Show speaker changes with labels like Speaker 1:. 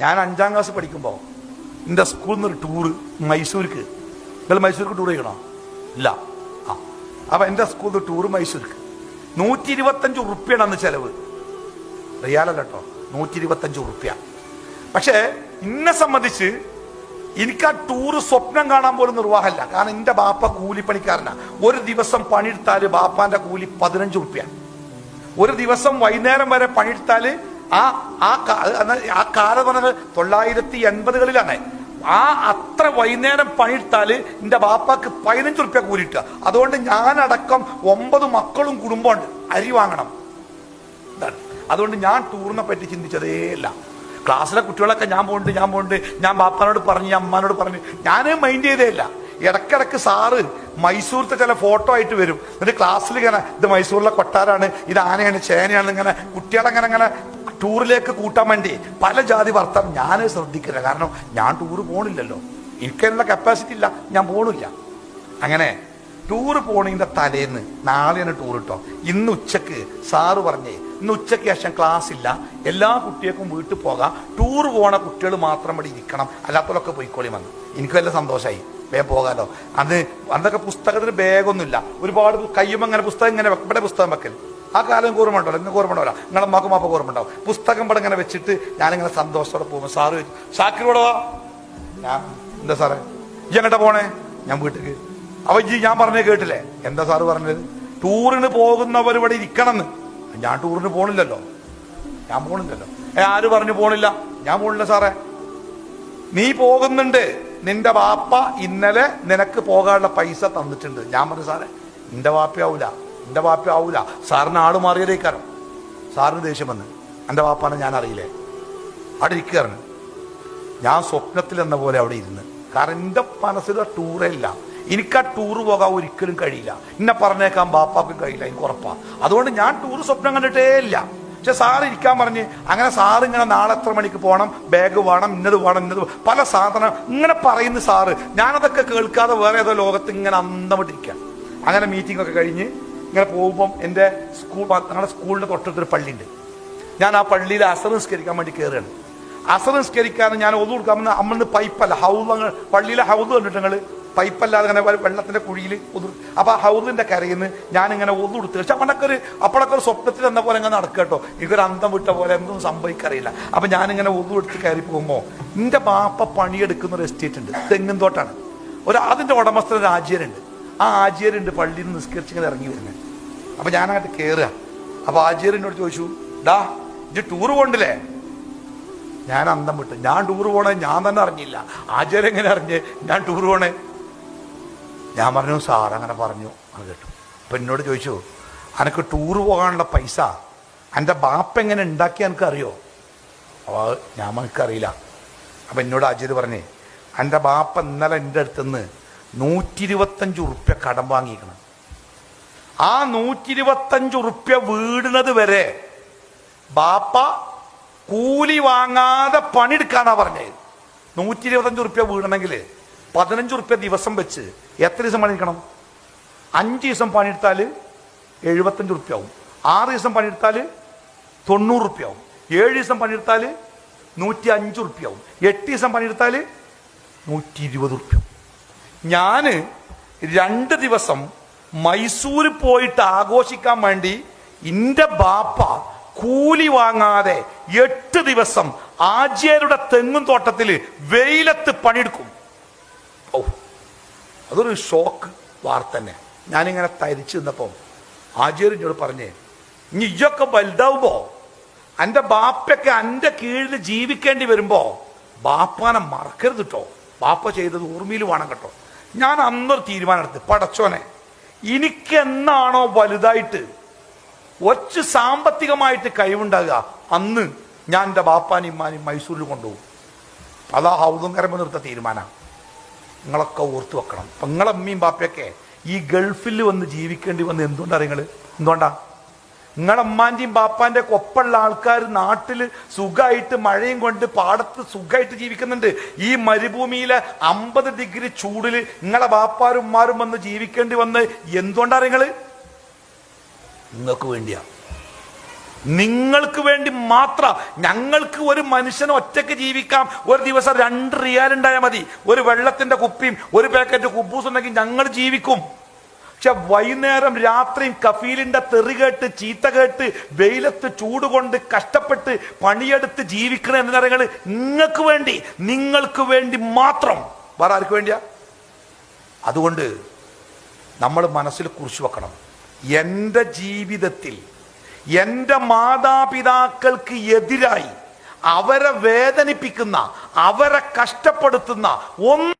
Speaker 1: ഞാൻ അഞ്ചാം ക്ലാസ് പഠിക്കുമ്പോൾ എന്റെ സ്കൂളിൽ നിന്നൊരു ടൂറ് മൈസൂർക്ക്. നിങ്ങൾ മൈസൂർക്ക് ടൂർ ചെയ്യണോ? ഇല്ല. ആ. അപ്പം എന്റെ സ്കൂളിൽ നിന്ന് ടൂറ് മൈസൂർക്ക്. നൂറ്റി ഇരുപത്തഞ്ച് ഉറുപ്പ്യാണ് അന്ന് ചെലവ്. റിയാലല്ല കേട്ടോ. നൂറ്റി ഇരുപത്തഞ്ച് ഉറുപ്പ്യ. പക്ഷേ എന്നെ സംബന്ധിച്ച് എനിക്ക് ആ ടൂറ് സ്വപ്നം കാണാൻ പോലും നിർവാഹമല്ല. കാരണം എന്റെ ബാപ്പ കൂലിപ്പണിക്കാരനാണ് ഒരു ദിവസം പണിയെടുത്താൽ ബാപ്പാന്റെ കൂലി പതിനഞ്ച് ഉറുപ്പ്യ. ഒരു ദിവസം വൈകുന്നേരം വരെ പണിയെടുത്താൽ ആ ആ ആ കാലം പറഞ്ഞത് തൊള്ളായിരത്തി എൺപതുകളിലാണ്. ആ അത്ര വൈകുന്നേരം പണിയെടുത്താൽ എന്റെ ബാപ്പാക്ക് പതിനഞ്ച് റുപ്യ കൂലിട്ടുക അതുകൊണ്ട് ഞാനടക്കം ഒമ്പത് മക്കളും കുടുംബമുണ്ട് അരി വാങ്ങണം. ഇതാണ്. അതുകൊണ്ട് ഞാൻ ടൂറിനെ പറ്റി ചിന്തിച്ചതേ ഇല്ല. ക്ലാസ്സിലെ കുട്ടികളൊക്കെ ഞാൻ പോകുന്നുണ്ട് ഞാൻ പോകുന്നുണ്ട് ഞാൻ ബാപ്പാനോട് പറഞ്ഞു ഞാൻ അമ്മാനോട് പറഞ്ഞു. ഞാൻ മൈൻഡ് ചെയ്തേ ഇല്ല. ഇടക്കിടക്ക് സാറ് മൈസൂരത്തെ ചില ഫോട്ടോ ആയിട്ട് വരും. എന്നിട്ട് ക്ലാസ്സിൽ ഇങ്ങനെ ഇത് മൈസൂരിലെ കൊട്ടാരാണ് ഇത് ആനയാണ് ചേനയാണ് ഇങ്ങനെ കുട്ടികളെങ്ങനെ അങ്ങനെ ടൂറിലേക്ക് കൂട്ടാൻ വേണ്ടി പല ജാതി വർത്തം ഞാൻ ശ്രദ്ധിക്കില്ല. കാരണം ഞാൻ ടൂറ് പോണില്ലല്ലോ. എനിക്കതിനുള്ള കപ്പാസിറ്റി ഇല്ല. ഞാൻ പോണില്ല. അങ്ങനെ ടൂർ പോണതിന്റെ തലേന്ന് നാളെയാണ് ടൂർ കിട്ടോ ഇന്ന് ഉച്ചയ്ക്ക് സാറ് പറഞ്ഞേ ഇന്ന് ഉച്ചയ്ക്ക് ശേഷം ക്ലാസ് ഇല്ല. എല്ലാ കുട്ടികൾക്കും വീട്ടിൽ പോകാം. ടൂർ പോണ കുട്ടികൾ മാത്രം ഇവിടെ ഇരിക്കണം. അല്ലാത്തവരൊക്കെ പോയിക്കോളി വന്നു. എനിക്ക് വല്ല സന്തോഷമായി വേഗം പോകാലോ. അന്ന് അന്നൊക്കെ പുസ്തകത്തിന് ബാഗൊന്നുമില്ല ഒരുപാട് കയ്യുമ്പോൾ അങ്ങനെ പുസ്തകം ഇങ്ങനെ ഇവിടെ പുസ്തകം വെക്കൽ ആ കാലം കൂർമ്മ ഉണ്ടല്ലോ ഇന്ന് കൂർമ്മ ഉണ്ടാവില്ല നിങ്ങളെ മാക്കും മാപ്പ കൂർമ്മ ഉണ്ടാവും പുസ്തകം ഇവിടെ ഇങ്ങനെ വെച്ചിട്ട് ഞാനിങ്ങനെ സന്തോഷത്തോടെ പോകുമ്പോൾ സാറ് ഷാക്കിലൂടെ വാ. ഞാൻ എന്താ സാറേ? ഈ എങ്ങോട്ടാ പോണേ? ഞാൻ വീട്ടിൽ അപ്പൊ ജി ഞാൻ പറഞ്ഞേ കേട്ടില്ലേ? എന്താ സാറ് പറഞ്ഞത്? ടൂറിന് പോകുന്നവർ ഇവിടെ ഇരിക്കണം ഞാൻ ടൂറിന് പോണില്ലല്ലോ. ഞാൻ പോണില്ലല്ലോ. ഏ ആര് പറഞ്ഞു പോണില്ല? ഞാൻ പോണില്ല സാറേ. നീ പോകുന്നുണ്ട്. നിന്റെ വാപ്പ ഇന്നലെ നിനക്ക് പോകാനുള്ള പൈസ തന്നിട്ടുണ്ട്. ഞാൻ പറഞ്ഞു സാറേ നിന്റെ വാപ്പയാവൂല. നിന്റെ ആവൂല. സാറിന് ആൾ മാറിയതേക്കാരം. സാറിന് ദേഷ്യം വന്ന്. എന്റെ വാപ്പാണ് ഞാൻ അറിയില്ലേ അവിടെ ഇരിക്കുകയാണ് ഞാൻ സ്വപ്നത്തിൽ എന്ന പോലെ അവിടെ ഇരുന്ന്. കാരണം എന്റെ മനസ്സിൽ ആ ടൂറേ ഇല്ല. എനിക്ക് ആ ടൂർ പോകാൻ ഒരിക്കലും കഴിയില്ല. എന്നെ പറഞ്ഞേക്കാൻ ബാപ്പാക്കും കഴിയില്ല. എനിക്ക് ഉറപ്പാ. അതുകൊണ്ട് ഞാൻ ടൂർ സ്വപ്നം കണ്ടിട്ടേ ഇല്ല. പക്ഷെ സാർ ഇരിക്കാൻ പറഞ്ഞ് അങ്ങനെ സാർ ഇങ്ങനെ നാളെ എത്ര മണിക്ക് പോകണം? ബാഗ് വേണം ഇന്നത് വേണം ഇന്നത് പല സാധനം ഇങ്ങനെ പറയുന്ന സാറ്. ഞാനതൊക്കെ കേൾക്കാതെ വേറെ ഏതോ ലോകത്ത് ഇങ്ങനെ അന്തമിട്ടിരിക്കാം അങ്ങനെ മീറ്റിംഗ് ഒക്കെ കഴിഞ്ഞ് ഇങ്ങനെ പോകുമ്പം എന്റെ സ്കൂൾ ഞങ്ങളുടെ സ്കൂളിന്റെ തൊട്ടടുത്തൊരു പള്ളിയുണ്ട്. ഞാൻ ആ പള്ളിയിൽ അസർ നിസ്കരിക്കാൻ വേണ്ടി കയറുകയാണ് അസർ നിസ്കരിക്കാൻ ഞാൻ ഒതു കൊടുക്കാൻ അമ്മന്ന് പൈപ്പല്ല ഹൗദ് അങ്ങ് പള്ളിയിലെ ഹൗദ് കണ്ടിട്ട് നിങ്ങൾ പൈപ്പല്ലാതെ അങ്ങനെ വെള്ളത്തിന്റെ കുഴിയിൽ ഒതു അപ്പൊ ആ ഹൗദിന്റെ കരയിൽ നിന്ന് ഞാനിങ്ങനെ ഒതു കൊടുത്ത് പക്ഷെ അപ്പോഴൊക്കെ ഒരു ഒരു സ്വപ്നത്തിൽ എന്ന പോലെ അങ്ങനെ നടക്കുക കേട്ടോ. എനിക്കൊരു അന്തം വിട്ട പോലെ എന്തും സംഭവിക്കറിയില്ല അപ്പൊ ഞാനിങ്ങനെ ഒതു എടുത്ത് കയറി പോകുമ്പോൾ എന്റെ ബാപ്പ പണിയെടുക്കുന്ന ഒരു എസ്റ്റേറ്റ് ഉണ്ട്. തെങ്ങിൻ തോട്ടാണ്. ഒരു അതിന്റെ ഉടമസ്ഥ ഒരു ആചാര്യനുണ്ട് ആ ആചാര്യണ്ട് പള്ളിയിൽ നിന്ന് നിസ്കരിച്ച് ഇങ്ങനെ ഇറങ്ങി വരുന്നത് അപ്പൊ ഞാനായിട്ട് കയറുക അപ്പൊ ആചാര്യനോട് ചോദിച്ചു ഡാ ഇത് ടൂർ പോണ്ടില്ലേ ഞാൻ അന്തം വിട്ടു. ഞാൻ ടൂർ പോണേ ഞാൻ തന്നെ അറിഞ്ഞില്ല. ആചാര്യം എങ്ങനെ അറിഞ്ഞ് ഞാൻ ടൂർ പോണേ? ഞാൻ പറഞ്ഞു സാർ അങ്ങനെ പറഞ്ഞു. അത് കേട്ടു. അപ്പൊ എന്നോട് ചോദിച്ചു അനക്ക് ടൂർ പോകാനുള്ള പൈസ എന്റെ ബാപ്പ എങ്ങനെ ഉണ്ടാക്കി എനിക്ക് അറിയോ അപ്പോൾ ഞാൻ എനിക്കറിയില്ല അപ്പം എന്നോട് ആചാര്യ പറഞ്ഞേ എന്റെ ബാപ്പ ഇന്നലെ എന്റെ അടുത്തുനിന്ന് നൂറ്റി ഇരുപത്തഞ്ച് ഉറുപ്യ കടം വാങ്ങിക്കണം. ആ നൂറ്റി ഇരുപത്തഞ്ച് ഉറുപ്യ വീടുന്നത് വരെ ബാപ്പ കൂലി വാങ്ങാതെ പണിയെടുക്കാനാ പറഞ്ഞത്. നൂറ്റി ഇരുപത്തഞ്ച് ഉറുപ്യ വീടണമെങ്കിൽ പതിനഞ്ച് ഉറുപ്യ ദിവസം വെച്ച് എത്ര ദിവസം പണിയെടുക്കണം? അഞ്ച് ദിവസം പണിയെടുത്താൽ എഴുപത്തഞ്ച് ഉറുപ്യ ആവും. ആറ് ദിവസം പണിയെടുത്താൽ തൊണ്ണൂറ് ഉറുപ്യ ആവും. ഏഴ് ദിവസം പണിയെടുത്താൽ നൂറ്റി അഞ്ച് ഉറുപ്യ ആവും. എട്ട് ദിവസം പണിയെടുത്താൽ നൂറ്റി ഇരുപത് ഉറുപ്യ ആവും. ഞാൻ രണ്ട് ദിവസം മൈസൂർ പോയിട്ട് ആഘോഷിക്കാൻ വേണ്ടി എന്റെ ബാപ്പ കൂലി വാങ്ങാതെ എട്ട് ദിവസം ആചാര്യരുടെ തെങ്ങും തോട്ടത്തിൽ വെയിലത്ത് പണിയെടുക്കും. ഓ അതൊരു ഷോക്ക് വാർത്ത തന്നെ. ഞാനിങ്ങനെ തരിച്ചു നിന്നപ്പോൾ ആചാര്യനോട് പറഞ്ഞേ ഇനി ഇയൊക്കെ വലുതാവുമ്പോ എന്റെ ബാപ്പയ്ക്ക് എന്റെ കീഴിൽ ജീവിക്കേണ്ടി വരുമ്പോ ബാപ്പാനെ മറക്കരുത് കേട്ടോ ബാപ്പ ചെയ്തത് ഓർമ്മയിൽ വേണം കേട്ടോ. ഞാൻ അന്നൊരു തീരുമാനമെടുത്ത്. പടച്ചോനെ എനിക്ക് എന്നാണോ വലുതായിട്ട് ഒച്ച് സാമ്പത്തികമായിട്ട് കഴിവുണ്ടാകുക അന്ന് ഞാൻ എന്റെ ബാപ്പാനും ഇമ്മാനും മൈസൂരിൽ കൊണ്ടുപോകും. അതാ ഹൗദും കരമ്പ് നിർത്ത തീരുമാനമാണ് നിങ്ങളൊക്കെ ഓർത്ത് വെക്കണം. നിങ്ങളമ്മയും ബാപ്പയൊക്കെ ഈ ഗൾഫിൽ വന്ന് ജീവിക്കേണ്ടി വന്ന് എന്തുകൊണ്ടാണ് നിങ്ങൾ എന്തുകൊണ്ടാ? നിങ്ങളെ ഉമ്മാന്റെയും ബാപ്പാന്റെ ഒക്കെ ഒപ്പമുള്ള ആൾക്കാർ നാട്ടിൽ സുഖമായിട്ട് മഴയും കൊണ്ട് പാടത്ത് സുഖമായിട്ട് ജീവിക്കുന്നുണ്ട്. ഈ മരുഭൂമിയിലെ അമ്പത് ഡിഗ്രി ചൂടിൽ നിങ്ങളെ ബാപ്പാരും ഉമ്മാരും വന്ന് ജീവിക്കേണ്ടി വന്ന് എന്തുകൊണ്ടാണ് നിങ്ങൾ നിങ്ങൾക്ക് വേണ്ടിയാ. നിങ്ങൾക്ക് വേണ്ടി മാത്രം. ഞങ്ങൾക്ക് ഒരു മനുഷ്യനെ ഒറ്റയ്ക്ക് ജീവിക്കാം. ഒരു ദിവസം രണ്ട് റിയാൽ ഉണ്ടായാൽ മതി. ഒരു വെള്ളത്തിന്റെ കുപ്പിയും ഒരു പാക്കറ്റ് കുബൂസ് ഉണ്ടെങ്കിൽ ഞങ്ങൾ ജീവിക്കും. പക്ഷെ വൈകുന്നേരം രാത്രിയും കഫീലിന്റെ തെറി കേട്ട് ചീത്ത കേട്ട് വെയിലത്ത് ചൂട് കൊണ്ട് കഷ്ടപ്പെട്ട് പണിയെടുത്ത് ജീവിക്കണ എന്നറിയങ്ങൾ നിങ്ങൾക്ക് വേണ്ടി നിങ്ങൾക്ക് വേണ്ടി മാത്രം. വേറെ ആർക്ക് വേണ്ടിയാ? അതുകൊണ്ട് നമ്മൾ മനസ്സിൽ കുറിച്ച് വെക്കണം. എന്റെ ജീവിതത്തിൽ എന്റെ മാതാപിതാക്കൾക്ക് എതിരായി അവരെ വേദനിപ്പിക്കുന്ന അവരെ കഷ്ടപ്പെടുത്തുന്ന ഒന്ന്